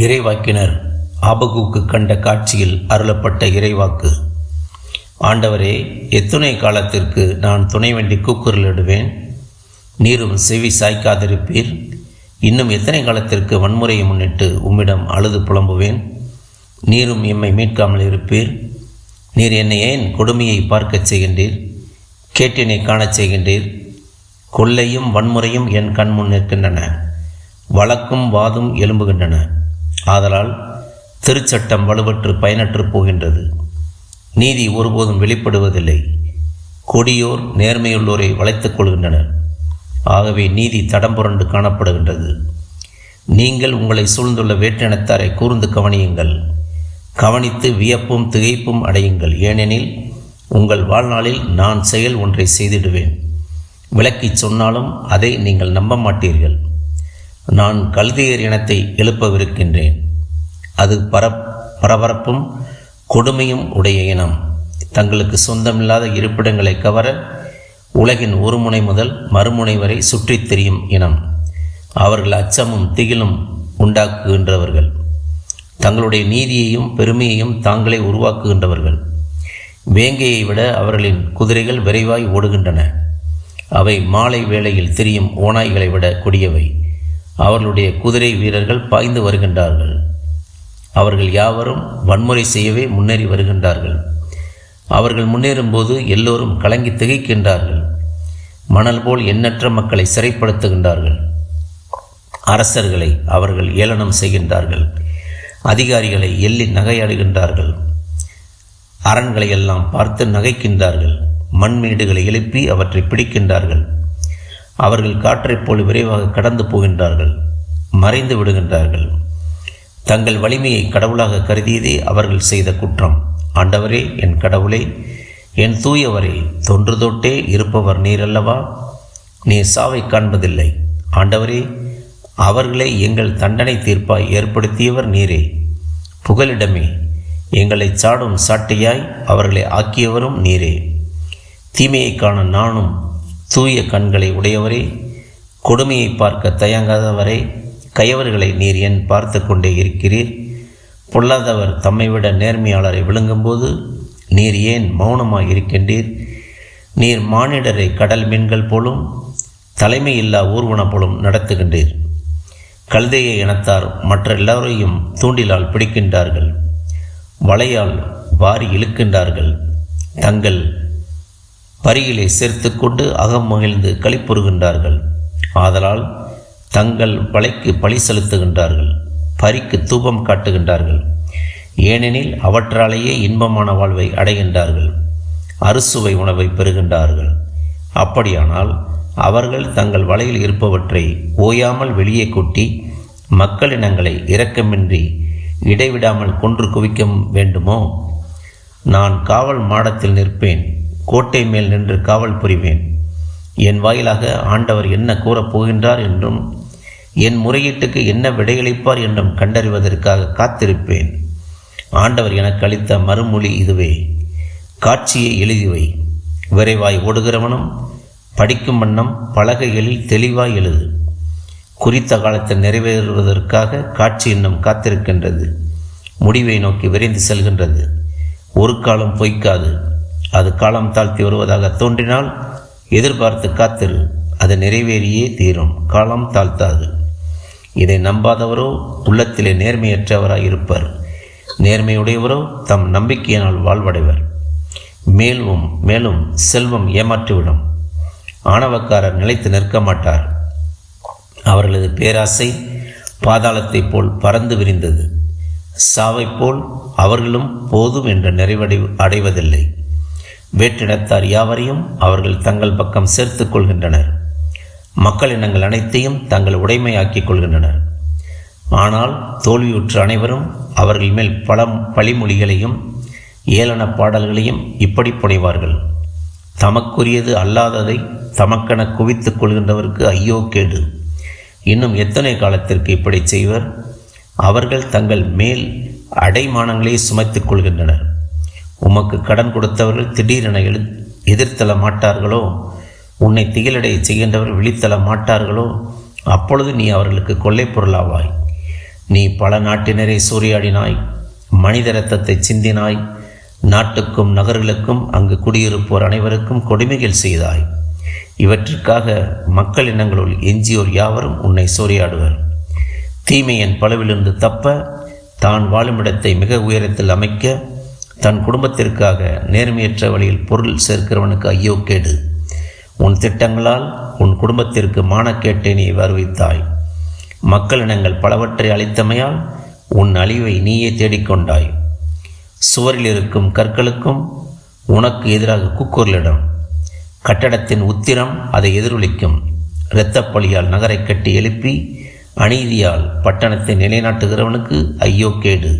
இறைவாக்கினர் ஆபகுக்கு கண்ட காட்சியில் அருளப்பட்ட இறைவாக்கு. ஆண்டவரே எத்துணை காலத்திற்கு நான் துணை வேண்டி கூக்குரலிடுவேன். நீரும் செவி சாய்க்காதிருப்பீர். இன்னும் எத்தனை காலத்திற்கு வன்முறையை முன்னிட்டு உம்மிடம் அழுது புலம்புவேன்? நீரும் எம்மை மீட்காமல் இருப்பீர். நீர் என்னை ஏன் கொடுமையை பார்க்கச் செய்கின்றீர்? கேட்டினை காணச் செய்கின்றீர். கொள்ளையும் வன்முறையும் என் கண் முன் நிற்கின்றன. வழக்கும் வாதும் எழும்புகின்றன. ஆதலால் திருச்சட்டம் வலுவற்று பயனற்று போகின்றது. நீதி ஒருபோதும் வெளிப்படுவதில்லை. கொடியோர் நேர்மையுள்ளோரை வளைத்துக் கொள்கின்றனர். ஆகவே நீதி தடம் புரண்டு காணப்படுகின்றது. நீங்கள் உங்களை சூழ்ந்துள்ள வேற்றினத்தாரை கூர்ந்து கவனியுங்கள். கவனித்து வியப்பும் திகைப்பும் அடையுங்கள். ஏனெனில் உங்கள் வாழ்நாளில் நான் செயல் ஒன்றை செய்திடுவேன். விளக்கிச் சொன்னாலும் அதை நீங்கள் நம்ப மாட்டீர்கள். நான் கல்தியர் இனத்தை எழுப்பவிருக்கின்றேன். அது பர பரபரப்பும் கொடுமையும் உடைய இனம். தங்களுக்கு சொந்தமில்லாத இருப்பிடங்களை கவர உலகின் ஒரு முனை முதல் மறுமுனை வரை சுற்றித் திரியும் இனம். அவர்கள் அச்சமும் திகிலும் உண்டாக்குகின்றவர்கள். தங்களுடைய நீதியையும் பெருமையையும் தாங்களே உருவாக்குகின்றவர்கள். வேங்கையை விட அவர்களின் குதிரைகள் விரைவாய் ஓடுகின்றன. அவை மாலை வேளையில் திரியும் ஓநாய்களை விட கொடியவை. அவர்களுடைய குதிரை வீரர்கள் பாய்ந்து வருகின்றார்கள். அவர்கள் யாவரும் வன்முறை செய்யவே முன்னேறி வருகின்றார்கள். அவர்கள் முன்னேறும்போது எல்லோரும் கலங்கி திகைக்கின்றார்கள். மணல் போல் எண்ணற்ற மக்களை சிறைப்படுத்துகின்றார்கள். அரசர்களை அவர்கள் ஏளனம் செய்கின்றார்கள். அதிகாரிகளை எள்ளி நகையாடுகின்றார்கள். அரண்களை எல்லாம் பார்த்து நகைக்கின்றார்கள். மண்மேடுகளை எழுப்பி அவற்றை பிடிக்கின்றார்கள். அவர்கள் காற்றைப் போல் விரைவாக கடந்து போகின்றார்கள் மறைந்து விடுகின்றார்கள். தங்கள் வலிமையை கடவுளாக கருதியதே அவர்கள் செய்த குற்றம். ஆண்டவரே என் கடவுளே என் தூயவரே தொன்று தொட்டே இருப்பவர் நீரல்லவா? நீ சாவை காண்பதில்லை. ஆண்டவரே அவர்களை எங்கள் தண்டனை தீர்ப்பாய் ஏற்படுத்தியவர் நீரே. புகலிடமே எங்களை சாடும் சாட்டையாய் அவர்களை ஆக்கியவரும் நீரே. தீமையை காண நானும் தூய கண்களை உடையவரே கொடுமையை பார்க்க தயங்காதவரே கயவர்களை நீர் ஏன் பார்த்து கொண்டே இருக்கிறீர். பொல்லாதவர் தம்மை விட நேர்மையாளரை விழுங்கும்போது நீர் ஏன் மௌனமாக இருக்கின்றீர்? நீர் மானிடரை கடல் மீன்கள் போலும் தலைமை இல்லா ஊர்வன போலும் நடத்துகின்றீர். கழுதைய இனத்தார் மற்ற எல்லோரையும் தூண்டிலால் பிடிக்கின்றார்கள். வலையால் வாரி இழுக்கின்றார்கள். தங்கள் பரியிலே சேர்த்து கொண்டு அகம் மகிழ்ந்து களிப்புறுகின்றார்கள் ஆதலால் தங்கள் வலைக்கு பழி செலுத்துகின்றார்கள் பரிக்கு தூபம் காட்டுகின்றார்கள். ஏனெனில் அவற்றாலேயே இன்பமான வாழ்வை அடைகின்றார்கள் அறுசுவை உணவை பெறுகின்றார்கள். அப்படியானால் அவர்கள் தங்கள் வலையில் இருப்பவற்றை ஓயாமல் வெளியே கொட்டி மக்களினங்களை இரக்கமின்றி இடைவிடாமல் கொன்று குவிக்க வேண்டுமோ? நான் காவல் மாடத்தில் நிற்பேன் கோட்டை மேல் நின்று காவல் புரிவேன். என் வாயிலாக ஆண்டவர் என்ன கூறப் போகின்றார் என்றும் என் முறையீட்டுக்கு என்ன விடையளிப்பார் என்றும் கண்டறிவதற்காக காத்திருப்பேன். ஆண்டவர் எனக்கு அளித்த மறுமொழி இதுவே. காட்சியை எழுதிவை விரைவாய் ஓடுகிறவனும் படிக்கும் வண்ணம் பலகைகளில் தெளிவாய் எழுது. குறித்த காலத்தில் நிறைவேறுவதற்காக காட்சி இன்னும் காத்திருக்கின்றது. முடிவை நோக்கி விரைந்து செல்கின்றது. ஒரு காலம் பொய்க்காது. அது காலம் தாழ்த்தி வருவதாக தோன்றினால் எதிர்பார்த்து காத்திரு அது நிறைவேறியே தீரும். காலம் தாழ்த்தாது. இதை நம்பாதவரோ உள்ளத்திலே நேர்மையற்றவராக இருப்பார் நேர்மையுடையவரோ தம் நம்பிக்கையினால் வாழ்வடைவர். மேலும் மேலும் செல்வம் ஏமாற்றிவிடும். ஆணவக்காரர் நிலைத்து நிற்க மாட்டார். அவர்களது பேராசை பாதாளத்தைப் போல் பறந்து விரிந்தது. சாவைப் போல் அவர்களும் போதும் என்ற நிறைவடை அடைவதில்லை. வேற்றிடத்தார் யாவரையும் அவர்கள் தங்கள் பக்கம் சேர்த்து கொள்கின்றனர். மக்களினங்கள் அனைத்தையும் தங்கள் உடைமையாக்கிக் கொள்கின்றனர். ஆனால் தோல்வியுற்ற அனைவரும் அவர்கள் மேல் பல பழிமொழிகளையும் ஏளன பாடல்களையும் இப்படி புனைவார்கள். தமக்குரியது அல்லாததை தமக்கென குவித்துக் கொள்கின்றவருக்கு ஐயோ கேடு. இன்னும் எத்தனை காலத்திற்கு இப்படி செய்வர்? அவர்கள் தங்கள் மேல் அடைமானங்களை சுமத்துக் கொள்கின்றனர். உமக்கு கடன் கொடுத்தவர்கள் திடீரென எழு எதிர்த்தல மாட்டார்களோ? உன்னை திகிலடைய செய்கின்றவர் விழித்தல மாட்டார்களோ? அப்பொழுது நீ அவர்களுக்கு கொள்ளை பொருளாவாய் நீ பல நாட்டினரை சூறையாடினாய். மனித ரத்தத்தை சிந்தினாய். நாட்டுக்கும் நகர்களுக்கும் அங்கு குடியிருப்போர் அனைவருக்கும் கொடுமைகள் செய்தாய். இவற்றிற்காக மக்கள் இனங்களுள் எஞ்சியோர் யாவரும் உன்னை சூறையாடுவர். தீமையின் பளவிலிருந்து தப்ப தான் வாழுமிடத்தை மிக உயரத்தில் அமைக்க தன் குடும்பத்திற்காக நேர்மையற்ற வழியில் பொருள் சேர்க்கிறவனுக்கு ஐயோ கேடு. உன் திட்டங்களால் உன் குடும்பத்திற்கு மானக்கேட்டை நீ வருவித்தாய். மக்கள் இனங்கள் பலவற்றை அளித்தமையால் உன் அழிவை நீயே தேடிக்கொண்டாய். சுவரில் இருக்கும் கற்களுக்கும் உனக்கு எதிராக கூக்குரலிடம். கட்டடத்தின் உத்திரம் அதை எதிரொலிக்கும். இரத்தப்பழியால் நகரை கட்டி எழுப்பி அநீதியால் பட்டணத்தை நிலைநாட்டுகிறவனுக்கு ஐயோ கேடு.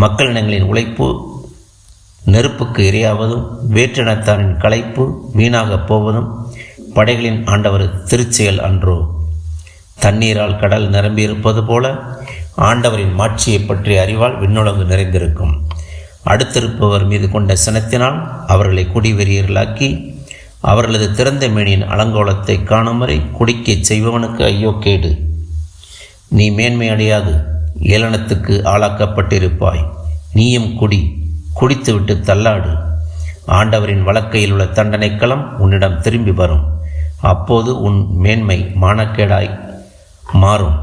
மக்களினங்களின் உழைப்பு நெருப்புக்கு இரையாவதும் வேற்றினத்தாரின் களைப்பு வீணாகப் போவதும் படைகளின் ஆண்டவர் திருச்செயல் அன்றோ. தண்ணீரால் கடல் நிரம்பியிருப்பது போல ஆண்டவரின் மாட்சியை பற்றிய அறிவால் விண்ணுலகு நிறைந்திருக்கும். அடுத்திருப்பவர் மீது கொண்ட சினத்தினால் அவர்களை குடிவெறியர்களாக்கி அவர்களது திறந்த மேனியின் அலங்கோலத்தை காணும் வரை குடிக்கச் செய்பவனுக்கு ஐயோ கேடு. நீ மேன்மை அடையாது ஏளனத்துக்கு ஆளாக்கப்பட்டிருப்பாய் நீயும் குடி. குடித்துவிட்டு தள்ளாடு. ஆண்டவரின் வழக்கையில் உள்ள தண்டனைக்களம் உன்னிடம் திரும்பி வரும். அப்போது உன் மேன்மை மானக்கேடாய் மாறும்.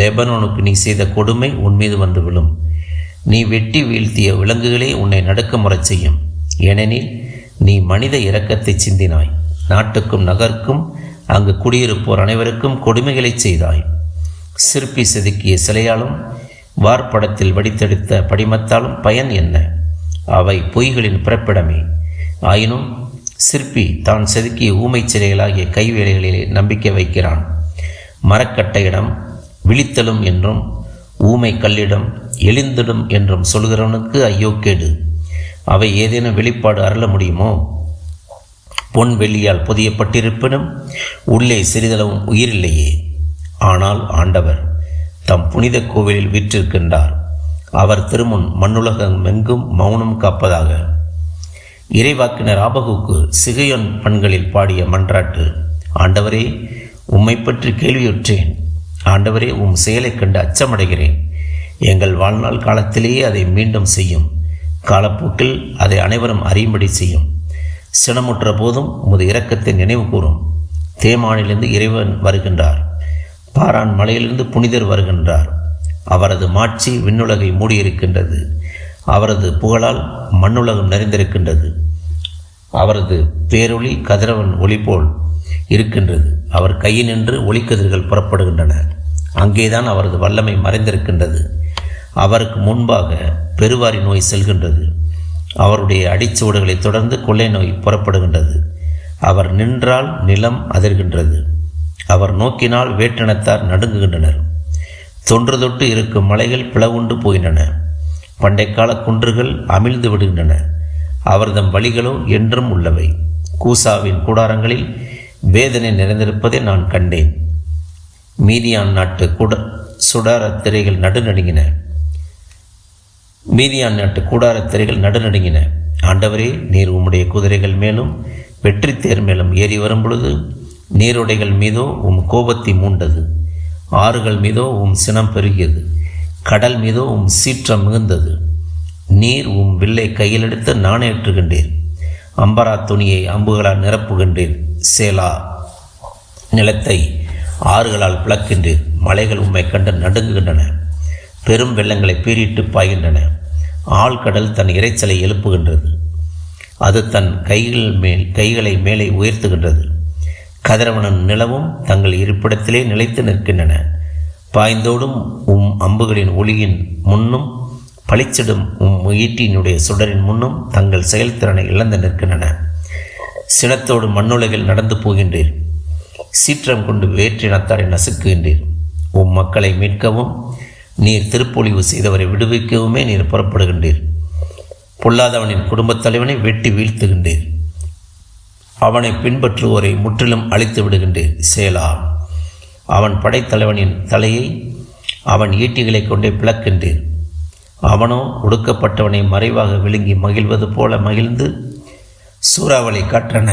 லெபனோனுக்கு நீ செய்த கொடுமை உன் மீது வந்து விழும். நீ வெட்டி வீழ்த்திய விலங்குகளே உன்னை நடுக்க செய்யும். ஏனெனில் நீ மனித இரக்கத்தை சிந்தினாய். நாட்டுக்கும் நகர்க்கும் அங்கு குடியிருப்போர் அனைவருக்கும் கொடுமைகளை செய்தாய். சிற்பி செதுக்கிய சிலையாலும் வார்ப்படத்தில் வடித்தெடுத்த படிமத்தாலும் பயன் என்ன? அவை பொய்களின் பிறப்பிடமே. ஆயினும் சிற்பி தான் செதுக்கிய ஊமை சிலைகளாகிய கைவேலைகளிலே நம்பிக்கை வைக்கிறான். மரக்கட்டையிடம் விழித்தலும் என்றும் ஊமை கல்லிடம் எழுந்திடும் என்றும் சொல்கிறவனுக்கு ஐயோ கேடு. அவை ஏதேனும் வெளிப்பாடு அருள முடியுமோ? பொன் வெள்ளியால் பொதியப்பட்டிருப்பினும் உள்ளே சிறிதளவும் உயிரில்லையே ஆனால் ஆண்டவர் தம் புனித கோவிலில் விற்றிருக்கின்றார். அவர் திருமுன் மண்ணுலகம் எங்கும் மௌனம் காப்பதாக. இறைவாக்கினர் ஆபகுக்கு சிகையொன் பண்களில் பாடிய மன்றாட்டு ஆண்டவரே உம்மை பற்றி கேள்வியுற்றேன். ஆண்டவரே உம் செயலைக் கண்டு அச்சமடைகிறேன். எங்கள் வாழ்நாள் காலத்திலேயே அதை மீண்டும் செய்யும். காலப்போக்கில் அதை அனைவரும் அறியும்படி செய்யும். சினமுற்ற போதும் உமது இரக்கத்தை நினைவு கூறும். தேமானிலிருந்து இறைவன் வருகின்றார். பாரான் மலையிலிருந்து புனிதர் வருகின்றார். அவரது மாட்சி விண்ணுலகை மூடியிருக்கின்றது. அவரது புகழால் மண்ணுலகம் நிறைந்திருக்கின்றது. அவரது பேரொளி கதிரவன் ஒளி போல் இருக்கின்றது. அவர் கையினின்று ஒளிக்கதிர்கள் புறப்படுகின்றன. அங்கேதான் அவரது வல்லமை மறைந்திருக்கின்றது. அவருக்கு முன்பாக பெருவாரி நோய் செல்கின்றது. அவருடைய அடிச்சுவடுகளை தொடர்ந்து கொள்ளை நோய் புறப்படுகின்றது. அவர் நின்றால் நிலம் அதிர்கின்றது. அவர் நோக்கினால் வேற்றினத்தார் நடுங்குகின்றனர். தொன்று தொட்டு இருக்கும் மலைகள் பிளவுண்டு போகின்றன பண்டைக்கால குன்றுகள் அமிழ்ந்து விடுகின்றன. அவர்தம் வழிகளோ என்றும் உள்ளவை. கூசாவின் கூடாரங்களில் வேதனை நிறைந்திருப்பதை நான் கண்டேன். மீதியான் நாட்டு குட சுடாரத் திரைகள் நடுநடுங்கின. மீதியான் நாட்டு கூடாரத் திரைகள் நடுநடுங்கின. ஆண்டவரே நீர் உம்முடைய குதிரைகள் மேலும் வெற்றி தேர் மேலும் ஏறி வரும் பொழுது நீருடைகள் மீதோ உம் கோபத்தை மூண்டது. ஆறுகள் மீதோ உம் சினம் பெருகியது. கடல் மீதோ உம் சீற்றம் மிகுந்தது. நீர் உம் வில்லை கையில் எடுத்து நாணேற்றுகின்றேன் அம்பரா துணியை அம்புகளால் நிரப்புகின்றேன். சேலா நிலத்தை ஆறுகளால் பிளக்கின்றேன் மலைகள் உம்மை கண்டு நடுங்குகின்றன. பெரும் வெள்ளங்களை பீறிட்டு பாய்கின்றன. ஆழ்கடல் தன் இரைச்சலை எழுப்புகின்றது. அது தன் கைகள் மேல் கைகளை மேலே உயர்த்துகின்றது. கதிரவனும் நிலவும் தங்கள் இருப்பிடத்திலே நிலைத்து நிற்கின்றன. பாய்ந்தோடும் உம் அம்புகளின் ஒளியின் முன்னும் பளிச்சிடும் உம் ஈட்டியினுடைய சுடரின் முன்னும் தங்கள் செயல்திறனை இழந்து நிற்கின்றன. சினத்தோடு மண்ணுலகில் நடந்து போகின்றீர். சீற்றம் கொண்டு வேற்றினத்தாரை நசுக்குகின்றீர். உம் மக்களை மீட்கவும் நீர் திருப்பொழிவு செய்தவரை விடுவிக்கவுமே நீர் புறப்படுகின்றீர். பொல்லாதவனின் குடும்பத் தலைவனை வெட்டி வீழ்த்துகின்றீர். அவனை பின்பற்றுவோரை முற்றிலும் அழித்து விடுகின்றேன் சேலா அவன் படைத்தலைவனின் தலையை அவன் ஈட்டிகளை கொண்டே பிளக்கின்றேன் அவனோ ஒடுக்கப்பட்டவனை மறைவாக விழுங்கி மகிழ்வது போல மகிழ்ந்து சூறாவளி காற்றன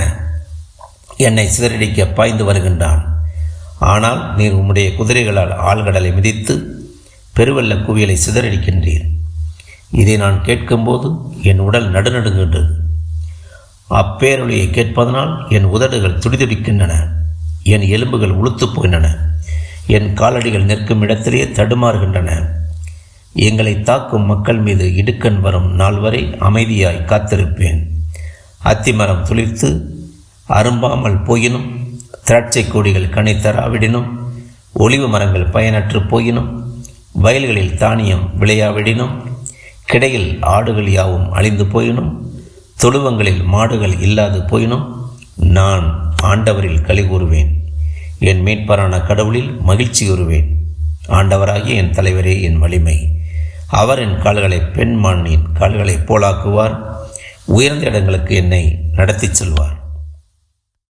என்னை சிதறடிக்க பாய்ந்து வருகின்றான். ஆனால் நீர் உம்முடைய குதிரைகளால் ஆழ்கடலை மிதித்து பெருவெள்ள குவியலை சிதறடிக்கின்றீர். இதை நான் கேட்கும்போது என் உடல் நடுநடுங்குகின்றது. அப்பேரொழியை கேட்பதனால் என் உதடுகள் துடிதுடிக்கின்றன. என் எலும்புகள் உளுத்துப் போகின்றன. என் காலடிகள் நிற்கும் இடத்திலேயே தடுமாறுகின்றன. எங்களை தாக்கும் மக்கள் மீது இடுக்கண் வரும் நாள் வரை அமைதியாய் காத்திருப்பேன். அத்திமரம் துளிர்த்து அரும்பாமல் போயினும் திராட்சை கொடிகள் கனி தராவிடினும் ஒளிவு மரங்கள் பயனற்று போயினும் வயல்களில் தானியம் விளையாவிடினும் கிடையில் ஆடுகள் யாவும் அழிந்து போயினும் தொழுவங்களில் மாடுகள் இல்லாது போயினும் நான் ஆண்டவரில் களி கூறுவேன். என் மீட்பரான கடவுளில் மகிழ்ச்சி கூறுவேன். ஆண்டவராகிய என் தலைவரே என் வலிமை. அவர் என் கால்களை பெண் மானின் கால்களைப் போலாக்குவார். உயர்ந்த இடங்களுக்கு என்னை நடத்திச் செல்வார்.